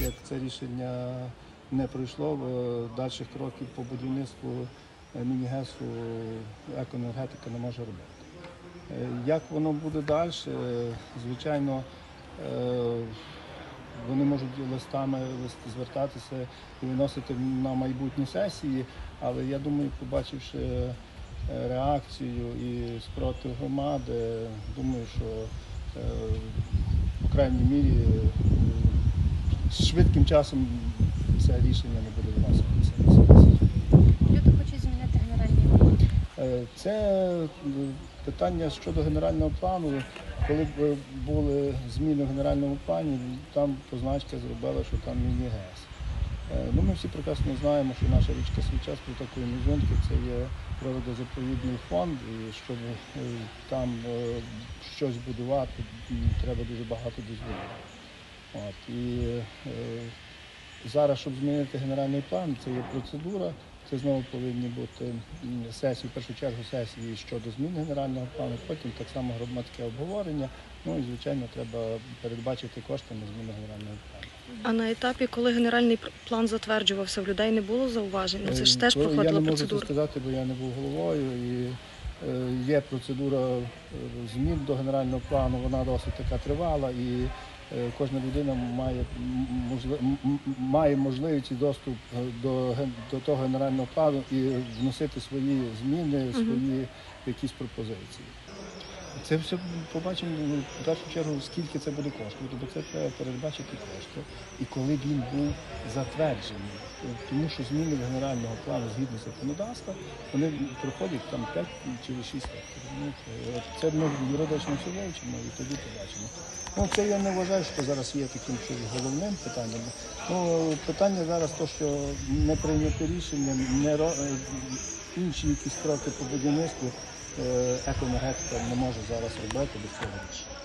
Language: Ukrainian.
Як це рішення не пройшло, е, дальших кроків по будівництву е, міні-гесу екоенергетика не може робити. Е, Як воно буде далі? Е, Звичайно, е, вони можуть листами звертатися і виносити на майбутні сесії, але я думаю, побачивши е, реакцію і спротив громади, думаю, що е, крайній мірі з швидким часом це рішення не буде виноситися. Люди хочуть змінити генеральний план. Е, Це е, питання щодо генерального плану. Коли б е, були зміни в генеральному плані, там позначка зробила, що там міні-ГЕС. Е, Ну, ми всі прекрасно знаємо, що наша річка Свіча з такої Мізунки це є природозаповідний фонд, і щоб е, там е, щось будувати, треба дуже багато дозволів. От, і е, зараз, щоб змінити генеральний план, це є процедура. Це знову повинні бути сесії, в першу чергу сесії щодо змін генерального плану, потім так само громадське обговорення. Ну і звичайно, треба передбачити кошти на зміну генерального плану. А на етапі, коли генеральний план затверджувався, в людей не було зауважень. Ну, це ж Е, теж то Я не можу це процедура. сказати, бо я не був головою. І е, є процедура е, змін до генерального плану, вона досить така тривала, і кожна людина має, має можливість і доступ е, до, до того генерального плану і вносити свої зміни, свої якісь пропозиції. Це все побачимо в першу чергу, скільки це буде коштувати, бо це треба передбачити кошти. І коли він був затверджений, тому що зміни генерального плану згідно законодавства, вони проходять там 5 чи 6 років. Це ми юридично все вивчимо і тоді побачимо. Ну, це я не вважаю, що зараз є таким головним питанням. Ну, питання зараз то, що не прийнято рішення, не ро- е, інші якісь кроки по будівництву екоенергетика не може зараз робити без цього рішення.